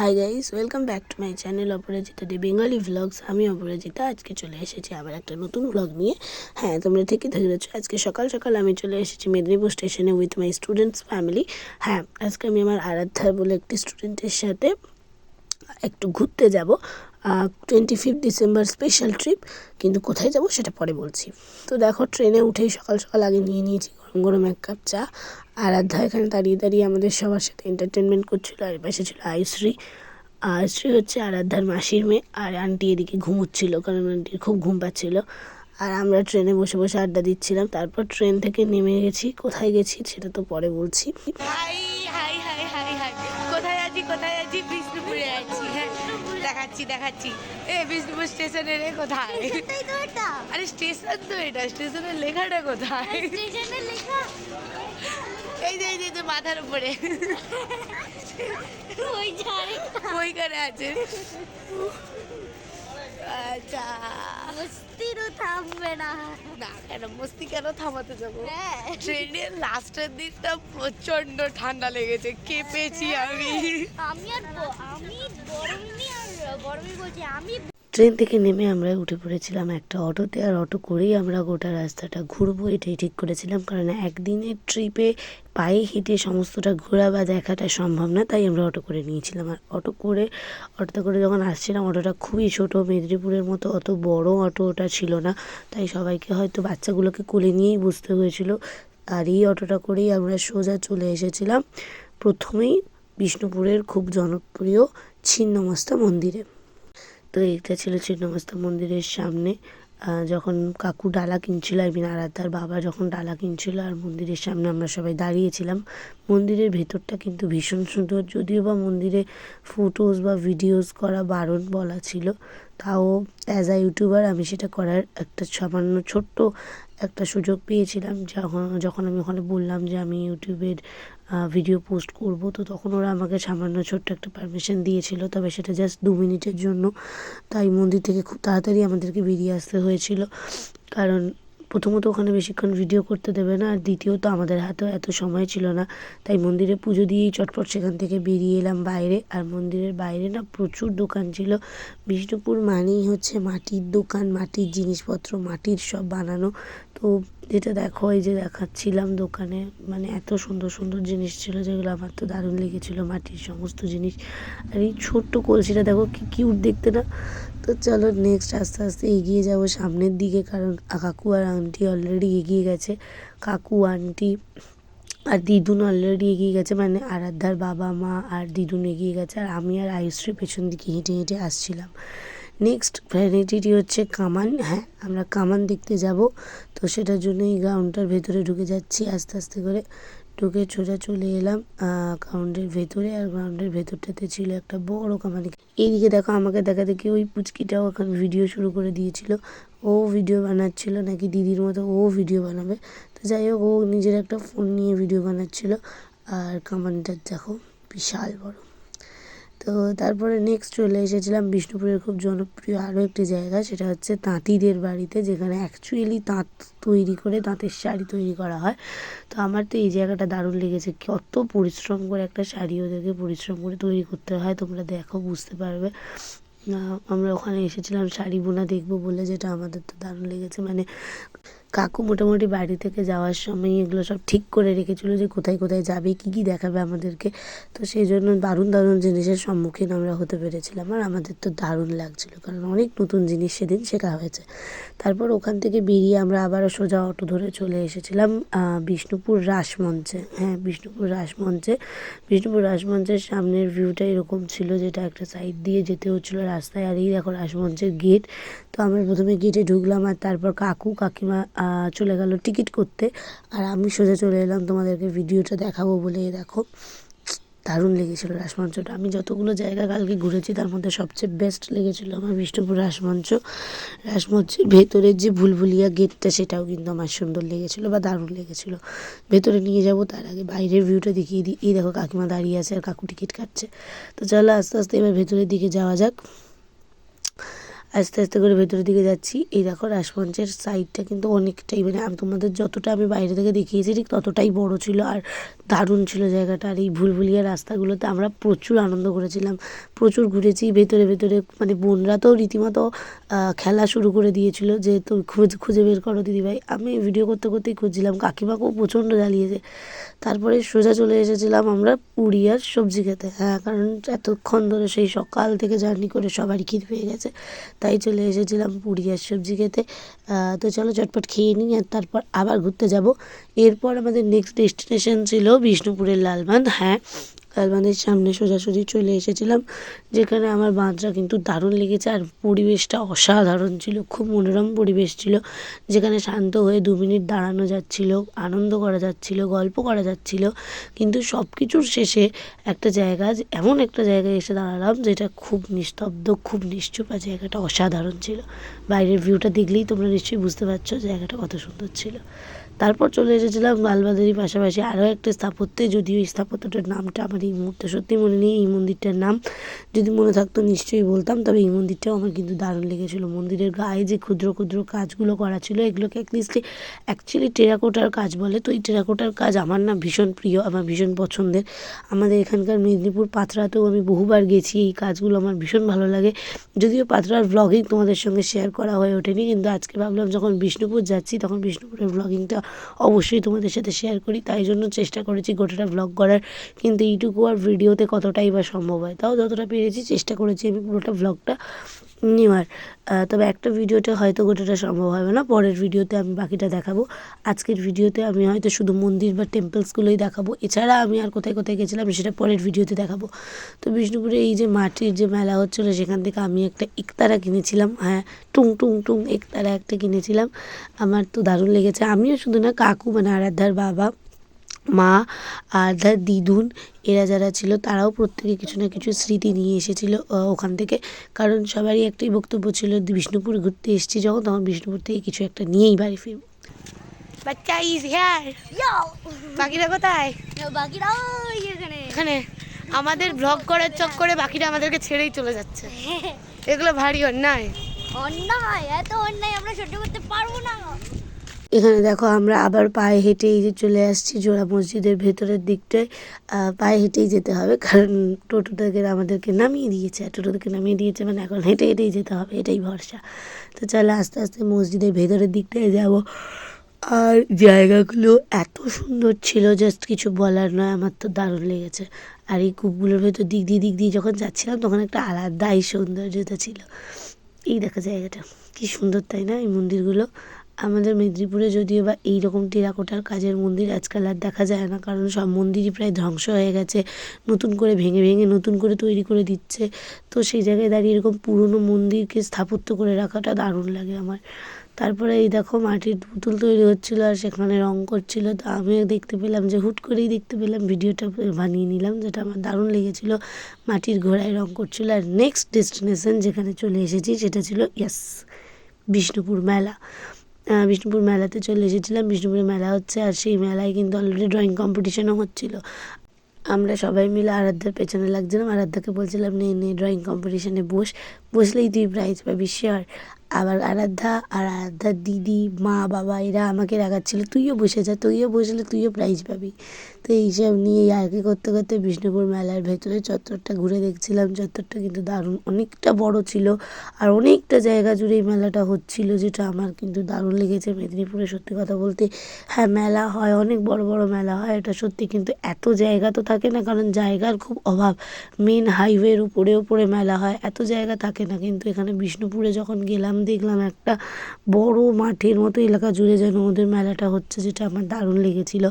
Hi guys welcome back to my channel Aparajita day Bengali vlogs আমি অপরাজিতা, আজকে চলে এসেছি আবার একটা নতুন ভ্লগ নিয়ে। হ্যাঁ তোমরা ঠিকই ধরেছো, আজকে সকাল সকাল আমি চলে এসেছি মেদিনীপুর স্টেশনে উইথ মাই স্টুডেন্টস ফ্যামিলি হ্যাঁ আজকে আমি আমার আরাধ্যা বলে একটি স্টুডেন্টের সাথে একটু ঘুরতে যাব। Twenty fifth December special trip কিন্তু কোথায় যাব সেটা পরে বলছি। তো দেখো, ট্রেনে উঠেই সকাল সকাল আগে নিয়ে নিয়েছি গরম গরম এক কাপ চা। আরাধ্যা এখানে দাঁড়িয়ে দাঁড়িয়ে আমাদের সবার সাথে এন্টারটেনমেন্ট করছিল, আর পাশে ছিল আয়ুশ্রী। আয়ুশ্রী হচ্ছে আরাধ্যার মাসির মেয়ে, আর আন্টি এদিকে ঘুমোচ্ছিল, কারণ আন্টির খুব ঘুম পাচ্ছিল। আর আমরা ট্রেনে বসে বসে আড্ডা দিচ্ছিলাম, তারপর ট্রেন থেকে নেমে গেছি। কোথায় গেছি সেটা তো পরে বলছি। Hi hi. কোথায় আছি কোথায় আছি? বিষ্ণুপুরে আছি হ্যাঁ। দেখাচ্ছি দেখাচ্ছি। এ বিষ্ণুপুর স্টেশনে রে কোথায়? আরে স্টেশন তো এটা স্টেশনের লেখাটা কোথায়? এই যে এই যে মাথার উপরে। ওই ওইখানে আছে। আচ্ছা। মস্তিরও থামবে না। না কেন? মস্তি কেন থামাতে যাব? হ্যাঁ। ট্রেনের লাস্টের দিকটা প্রচণ্ড ঠান্ডা লেগেছে কেঁপেছি আমি। আমি আর আমি আর আমি ট্রেন থেকে নেমে আমরা উঠে পড়েছিলাম একটা অটোতে, আর অটো করেই আমরা গোটা রাস্তাটা ঘুরবো, এটাই ঠিক করেছিলাম। কারণ একদিনের ট্রিপে পায়ে হেঁটে সমস্তটা ঘোরা বা দেখাটা সম্ভব না, তাই আমরা অটো করে নিয়েছিলাম। আর অটো করে, অটোতে করে যখন আসছিলাম, অটোটা খুবই ছোটো, মেদিনীপুরের মতো অত বড় অটো ওটা ছিল না। তাই সবাইকে হয়তো বাচ্চাগুলোকে কোলে নিয়েই বুঝতে হয়েছিল। আর এই অটোটা করেই আমরা সোজা চলে এসেছিলাম। প্রথমেই বিষ্ণুপুরের খুব জনপ্রিয় ছিন্নমস্তা মন্দিরে। তো এইটা ছিল ছিন্নমস্তা মন্দিরের সামনে। যখন কাকু ডালা কিনছিল আই মিন তার বাবা যখন ডালা কিনছিল আর মন্দিরের সামনে আমরা সবাই দাঁড়িয়েছিলাম মন্দিরের ভেতরটা কিন্তু ভীষণ সুন্দর। যদিও বা মন্দিরে ফটোজ বা ভিডিওস করা বারণ বলা ছিল, তাও অ্যাজ আ ইউটিউবার আমি সেটা করার একটা সামান্য ছোট্ট একটা সুযোগ পেয়েছিলাম। যখন যখন আমি ওখানে বললাম যে আমি ইউটিউবের ভিডিও পোস্ট করব, তো তখন ওরা আমাকে সামান্য ছোট্ট একটা পারমিশন দিয়েছিল, তবে সেটা জাস্ট দু মিনিটের জন্য। তাই মন্দির থেকে খুব তাড়াতাড়ি আমাদেরকে বেরিয়ে আসতে হয়েছিল। কারণ প্রথমত ওখানে বেশিক্ষণ ভিডিও করতে দেবে না, আর দ্বিতীয়ত আমাদের হাতেও এত সময় ছিল না। তাই মন্দিরে পুজো দিয়েই চটপট সেখান থেকে বেরিয়ে এলাম বাইরে। আর মন্দিরের বাইরে না প্রচুর দোকান ছিল। বিষ্ণুপুর মানেই হচ্ছে মাটির দোকান, মাটির জিনিসপত্র, মাটির সব বানানো। তো যেটা দেখো, এই যে দেখাচ্ছিলাম দোকানে মানে এত সুন্দর সুন্দর জিনিস ছিল যেগুলো আমার তো দারুণ লেগেছিলো, মাটির সমস্ত জিনিস। আর এই ছোট্ট কলসিটা দেখো কি কিউট দেখতে না? তো চলো নেক্সট আস্তে আস্তে এগিয়ে যাব সামনের দিকে, কারণ কাকু আর আন্টি অলরেডি এগিয়ে গেছে। কাকু আন্টি আর দিদুন অলরেডি এগিয়ে গেছে মানে আরাধ্যার বাবা, মা আর দিদুন এগিয়ে গেছে। আর আমি আর আয়ুশ্রী পেছন দিকে হেঁটে হেঁটে আসছিলাম। নেক্সট ভ্যানিটিটি হচ্ছে কামান। হ্যাঁ আমরা কামান দেখতে যাব। তো সেটার জন্য এই গ্রাউন্ডটার ভেতরে ঢুকে যাচ্ছি আস্তে আস্তে করে। ঢুকে সোজা চলে এলাম গ্রাউন্ডের ভেতরে। আর গ্রাউন্ডের ভেতরটাতে ছিল একটা বড় কামানি এইদিকে দেখো, আমাকে দেখা দেখি ওই পুচকিটাও এখন ভিডিও শুরু করে দিয়েছিল। ও ভিডিও বানাচ্ছিল নাকি দিদির মতো, ও ভিডিও বানাবে। তো যাই হোক, ও নিজের একটা ফোন নিয়ে ভিডিও বানাচ্ছিল। আর কামানটা দেখো, বিশাল বড়। তো তারপরে নেক্সট চলে এসেছিলাম বিষ্ণুপুরের খুব জনপ্রিয় আরও একটি জায়গা, সেটা হচ্ছে তাঁতিদের বাড়িতে, যেখানে অ্যাকচুয়ালি তাঁত তৈরি করে, তাঁতের শাড়ি তৈরি করা হয়। তো আমার তো এই জায়গাটা দারুণ লেগেছে। কত পরিশ্রম করে একটা শাড়ি ওদেরকে পরিশ্রম করে তৈরি করতে হয়, তোমরা দেখো, বুঝতে পারবে। আমরা ওখানে এসেছিলাম শাড়ি বোনা দেখব বলে, যেটা আমাদের তো দারুণ লেগেছে। মানে কাকু মোটামুটি বাড়ি থেকে যাওয়ার সময় এগুলো সব ঠিক করে রেখেছিল যে কোথায় কোথায় যাবে, কী কী দেখাবে আমাদেরকে। তো সেই জন্য দারুণ দারুণ জিনিসের সম্মুখীন আমরা হতে পেরেছিলাম। আর আমাদের তো দারুণ লাগছিল, কারণ অনেক নতুন জিনিস সেদিন শেখা হয়েছে। তারপর ওখান থেকে বেরিয়ে আমরা আবারও সোজা অটো ধরে চলে এসেছিলাম বিষ্ণুপুর রাসমঞ্চে। হ্যাঁ বিষ্ণুপুর রাসমঞ্চে। বিষ্ণুপুর রাসমঞ্চের সামনের ভিউটা এরকম ছিল, যেটা একটা সাইড দিয়ে যেতে হচ্ছিল রাস্তায়। আর এই দেখো রাসমঞ্চের গেট তো আমরা প্রথমে গেটে ঢুকলাম আর তারপর কাকু, কাকিমা চলে গেল টিকিট করতে। আর আমি সোজা চলে এলাম তোমাদেরকে ভিডিওটা দেখাবো বলে দেখো। দারুণ লেগেছিল রাসমঞ্চটা। আমি যতগুলো জায়গা কালকে ঘুরেছি, তার মধ্যে সবচেয়ে বেস্ট লেগেছিল আমার বিষ্ণুপুর রাসমঞ্চ। রাসমঞ্চের ভেতরের যে ভুলভুলিয়া গেটটা সেটাও কিন্তু আমার সুন্দর লেগেছিলো বা দারুণ লেগেছিলো। ভেতরে নিয়ে যাব, তার আগে বাইরের ভিউটা দেখিয়ে দিই। এই দেখো কাকিমা দাঁড়িয়ে আছে আর কাকু টিকিট কাটছে। তো চলো আস্তে আস্তে এবার ভেতরের দিকে যাওয়া যাক। আস্তে আস্তে করে ভেতরের দিকে যাচ্ছি। এই দেখো রাসমঞ্চের সাইডটা কিন্তু অনেকটাই মানে আমি তোমাদের যতটা আমি বাইরে থেকে দেখিয়েছি ঠিক ততটাই বড় ছিল আর দারুণ ছিল জায়গাটা। আর এই ভুলভুলিয়া রাস্তাগুলোতে আমরা প্রচুর আনন্দ করেছিলাম। প্রচুর ঘুরেছি, ভেতরে ভেতরে মানে বোনরা তো রীতিমতো খেলা শুরু করে দিয়েছিল যে তুমি খুঁজে খুঁজে বের করো দিদিভাই। আমি ভিডিও করতে করতেই খুঁজছিলাম কাকিমাকেও প্রচণ্ড জ্বালিয়েছে। তারপরে সোজা চলে এসেছিলাম আমরা পুরী আর সবজি খেতে। হ্যাঁ কারণ এতক্ষণ ধরে সেই সকাল থেকে জার্নি করে সবারই খিদ পেয়ে গেছে। তাই চলে এসেছিলাম পুরী আর সবজি খেতে। তো চলো চটপট খেয়ে নিই আর তারপর আবার ঘুরতে যাব। এরপর আমাদের নেক্সট ডেস্টিনেশন ছিল বিষ্ণুপুরের লালবাঁধ। হ্যাঁ লালবাঁধের সামনে সোজাসুজি চলে এসেছিলাম, যেখানে আমার বাঁধটা কিন্তু দারুণ লেগেছে আর পরিবেশটা অসাধারণ ছিল, খুব মনোরম পরিবেশ ছিল, যেখানে শান্ত হয়ে দু মিনিট দাঁড়ানো যাচ্ছিল, আনন্দ করা যাচ্ছিল, গল্প করা যাচ্ছিল, কিন্তু সব কিছুর শেষে একটা জায়গা, এমন একটা জায়গায় এসে দাঁড়ালাম যেটা খুব নিস্তব্ধ, খুব নিশ্চুপ আর জায়গাটা অসাধারণ ছিল। বাইরের ভিউটা দেখলেই তোমরা নিশ্চয়ই বুঝতে পারছ জায়গাটা কত সুন্দর ছিল। তারপর চলে এসেছিলাম লালবাজারির পাশাপাশি আরও একটা স্থাপত্যে। যদিও এই স্থাপত্যটার নামটা আমার এই মুহূর্তে সত্যি মনে নেই, এই মন্দিরটার নাম যদি মনে থাকতো নিশ্চয়ই বলতাম, তবে এই মন্দিরটাও আমার কিন্তু দারুণ লেগেছিলো। মন্দিরের গায়ে যে ক্ষুদ্র ক্ষুদ্র কাজগুলো করা ছিল, এগুলোকে অ্যাটলিস্ট অ্যাকচুয়ালি টেরাকোটার কাজ বলে। তো এই টেরাকোটার কাজ আমার না ভীষণ প্রিয়, আমার ভীষণ পছন্দের। আমাদের এখানকার মেদিনীপুর পাথরাতেও আমি বহুবার গেছি, এই কাজগুলো আমার ভীষণ ভালো লাগে। যদিও পাথরার ব্লগিং তোমাদের সঙ্গে শেয়ার করা হয়ে ওঠেনি, কিন্তু আজকে ভাবলাম যখন বিষ্ণুপুর যাচ্ছি, তখন বিষ্ণুপুরের ব্লগিংটা অবশ্যই তোমাদের সাথে শেয়ার করি, তাই জন্য চেষ্টা করেছি গোটাটা ব্লগ করার। কিন্তু এইটুকু আর ভিডিওতে কতটাই বা সম্ভব হয়, তাও যতটা পেরেছি চেষ্টা করেছি আমি পুরোটা ব্লগটা নেওয়ার। তবে একটা ভিডিওতে হয়তো গোটাটা সম্ভব হবে না, পরের ভিডিওতে আমি বাকিটা দেখাবো। আজকের ভিডিওতে আমি হয়তো শুধু মন্দির বা টেম্পলসগুলোই দেখাবো, এছাড়া আমি আর কোথায় কোথায় গেছিলাম সেটা পরের ভিডিওতে দেখাবো। তো বিষ্ণুপুরে এই যে মাটির যে মেলা হচ্ছিল, সেখান থেকে আমি একটা ইকতারা কিনেছিলাম হ্যাঁ টুং টুং টুং একতারা একটা কিনেছিলাম। আমার তো দারুণ লেগেছে। আমিও শুধু না, কাকু মানে আরাধ্যার বাবা মা আর তার দিদুন এরা যারা ছিল তারাও প্রত্যেকে কিছু না কিছু স্মৃতি নিয়ে এসেছিল ওখান থেকে। কারণ সবারই একটাই বক্তব্য ছিল বিষ্ণুপুর ঘুরতে এসেছি যখন তখন বিষ্ণুপুর থেকে কিছু একটা নিয়েই বাড়ি ফিরব। বাচ্চা ইজ হেয়ার বাকিরা কোথায়? বাকিরা এখানে। এখানে? আমাদের ব্লগ করার চক্করে বাকিরা আমাদেরকে ছেড়েই চলে যাচ্ছে। এগুলো ভারী অন্যায়। অন্যায়? এত অন্যায় আমরা সহ্য করতে পারব না। এখানে দেখো আমরা আবার পায়ে হেঁটে এই যে চলে আসছি জোড়া মসজিদের ভেতরের দিকটায়। পায়ে হেঁটেই যেতে হবে, কারণ টোটো থেকে আমাদেরকে নামিয়ে দিয়েছে, আর টোটো থেকে নামিয়ে দিয়েছে মানে এখন হেঁটে হেঁটেই যেতে হবে, এটাই ভরসা। তো চলো আস্তে আস্তে মসজিদের ভেতরের দিকটায় যাব। আর জায়গাগুলো এত সুন্দর ছিল জাস্ট কিছু বলার নয়, আমার তো দারুণ লেগেছে। আর এই কূপগুলোর ভেতর দিক দিয়ে দিক দিয়ে যখন যাচ্ছিলাম, তখন একটা আলাদাই সৌন্দর্যতা ছিল। এই দেখো জায়গাটা, কি সুন্দর তাই না, এই মন্দিরগুলো? আমাদের মেদিনীপুরে যদিও বা এইরকম টেরাকোটার কাজের মন্দির আজকাল আর দেখা যায় না, কারণ সব মন্দিরই প্রায় ধ্বংস হয়ে গেছে। নতুন করে ভেঙে ভেঙে নতুন করে তৈরি করে দিচ্ছে। তো সেই জায়গায় দাঁড়িয়ে এরকম পুরনো মন্দিরকে স্থাপত্য করে রাখাটা দারুণ লাগে আমার। তারপরে এই দেখো মাটির পুতুল তৈরি হচ্ছিল আর সেখানে রং করছিল। তো আমিও দেখতে পেলাম যে হুট করেই দেখতে পেলাম, ভিডিওটা বানিয়ে নিলাম, যেটা আমার দারুণ লেগেছিল। মাটির ঘোড়ায় রং করছিল আর নেক্সট ডেস্টিনেশন যেখানে চলে এসেছি সেটা ছিল ইয়াস বিষ্ণুপুর মেলা। বিষ্ণুপুর মেলাতে চলে এসেছিলাম। বিষ্ণুপুরে মেলা হচ্ছে আর সেই মেলায় কিন্তু অলরেডি ড্রয়িং কম্পিটিশনও হচ্ছিল। আমরা সবাই মিলে আরাধ্যার পেছনে লাগছিলাম। আরাধ্যাকে বলছিলাম, নে নে ড্রয়িং কম্পিটিশনে বস। বসলেই তুই প্রাইজ পাবি শিওর আবার আরাধ্যা আর আরাধ্যার দিদি, মা, বাবা এরা আমাকে রাগাচ্ছিল, তুইও বসে যা, তুইও বসলে তুইও প্রাইজ পাবি। তো এইসব নিয়ে আর কি করতে করতে বিষ্ণুপুর মেলার ভেতরে চত্বরটা ঘুরে দেখছিলাম। চত্বরটা কিন্তু দারুণ, অনেকটা বড় ছিল আর অনেকটা জায়গা জুড়ে এই মেলাটা হচ্ছিল, যেটা আমার কিন্তু দারুণ লেগেছে মেদিনীপুরে সত্যি কথা বলতে। হ্যাঁ মেলা হয়, অনেক বড় বড় মেলা হয়, এটা সত্যি কিন্তু এত জায়গা তো থাকে না, কারণ জায়গার খুব অভাব। মেন হাইওয়ের উপরে উপরে মেলা হয়, এত জায়গা থাকে না, কিন্তু এখানে বিষ্ণুপুরে যখন গেলাম দেখলাম একটা বড় মাঠের মতো এলাকা জুড়ে যেন ওদের মেলাটা হচ্ছে, যেটা আমার দারুণ লেগেছিল।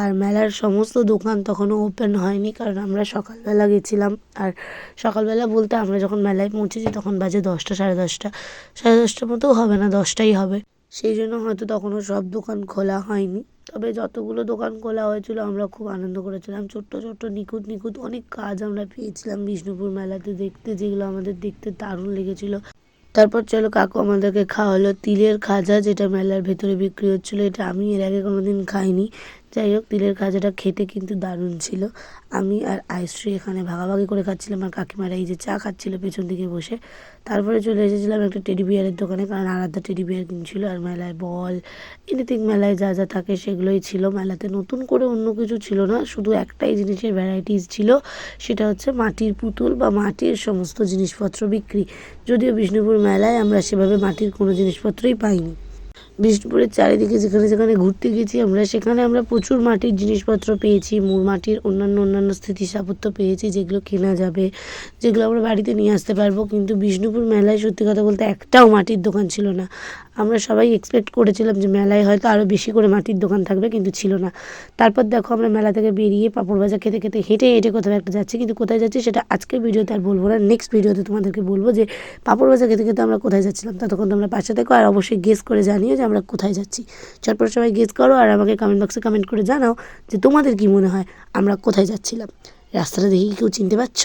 আর মেলার সমস্ত দোকান তখনও ওপেন হয়নি, কারণ আমরা সকালবেলা গেছিলাম। আর সকালবেলা বলতে আমরা যখন মেলায় পৌঁছেছি তখন বাজে দশটা, সাড়ে দশটা। সাড়ে দশটার মতো হবে না, দশটাই হবে। সেই জন্য হয়তো তখনও সব দোকান খোলা হয়নি। তবে যতগুলো দোকান খোলা হয়েছিল, আমরা খুব আনন্দ করেছিলাম। ছোট্ট ছোট্ট, নিখুঁত নিখুঁত অনেক কাজ আমরা পেয়েছিলাম বিষ্ণুপুর মেলাতে দেখতে, যেগুলো আমাদের দেখতে দারুণ লেগেছিল। তারপর চলো কাকু আমাদেরকে খাওয়ালো। তিলের খাজা যেটা মেলার ভেতরে বিক্রি হচ্ছিল, এটা আমি এর আগে কোনোদিন খাইনি। যাই হোক, তিলের খাজাটা খেতে কিন্তু দারুণ ছিল। আমি আর আইশ্রী এখানে ভাগাভাগি করে খাচ্ছিলাম, আর কাকিমারা এই যে চা খাচ্ছিল পেছন দিকে বসে। তারপরে চলে এসেছিলাম একটা টেডি বিয়ারের দোকানে, কারণ আলাদা টেডি বিয়ার কিনছিল, আর মেলায় বল এনিথিং মেলায় যা যা থাকে সেগুলোই ছিল। মেলাতে নতুন করে অন্য কিছু ছিল না, শুধু একটাই জিনিসের ভ্যারাইটিস ছিল, সেটা হচ্ছে মাটির পুতুল বা মাটির সমস্ত জিনিসপত্র বিক্রি। যদিও বিষ্ণুপুর মেলায় আমরা সেভাবে মাটির কোনো জিনিসপত্রই পাইনি। বিষ্ণুপুরের চারিদিকে যেখানে যেখানে ঘুরতে গেছি আমরা, সেখানে আমরা প্রচুর মাটির জিনিসপত্র পেয়েছি মাটির অন্যান্য অন্যান্য স্থিতিস্থাপত্য পেয়েছি যেগুলো কেনা যাবে, যেগুলো আমরা বাড়িতে নিয়ে আসতে পারব। কিন্তু বিষ্ণুপুর মেলায় সত্যি কথা বলতে একটাও মাটির দোকান ছিল না। আমরা সবাই এক্সপেক্ট করেছিলাম যে মেলায় হয়তো আরও বেশি করে মাটির দোকান থাকবে, কিন্তু ছিল না। তারপর দেখো আমরা মেলা থেকে বেরিয়ে পাঁপড় ভাজা খেতে খেতে হেঁটে হেঁটে কোথাও একটা যাচ্ছি, কিন্তু কোথায় যাচ্ছি সেটা আজকের ভিডিওতে আর বলব না। নেক্সট ভিডিওতে তোমাদেরকে বলব যে পাঁপড় ভাজা খেতে খেতে আমরা কোথায় যাচ্ছিলাম? ততক্ষণ তোমরা পাশে দেখো আর অবশ্যই গেস করে জানিও যে আমরা কোথায় যাচ্ছি। চটপট সবাই গেস করো আর আমাকে কমেন্ট বক্সে কমেন্ট করে জানাও যে তোমাদের কি মনে হয় আমরা কোথায় যাচ্ছিলাম। রাস্তাটা দেখি কেউ চিনতে পারছ?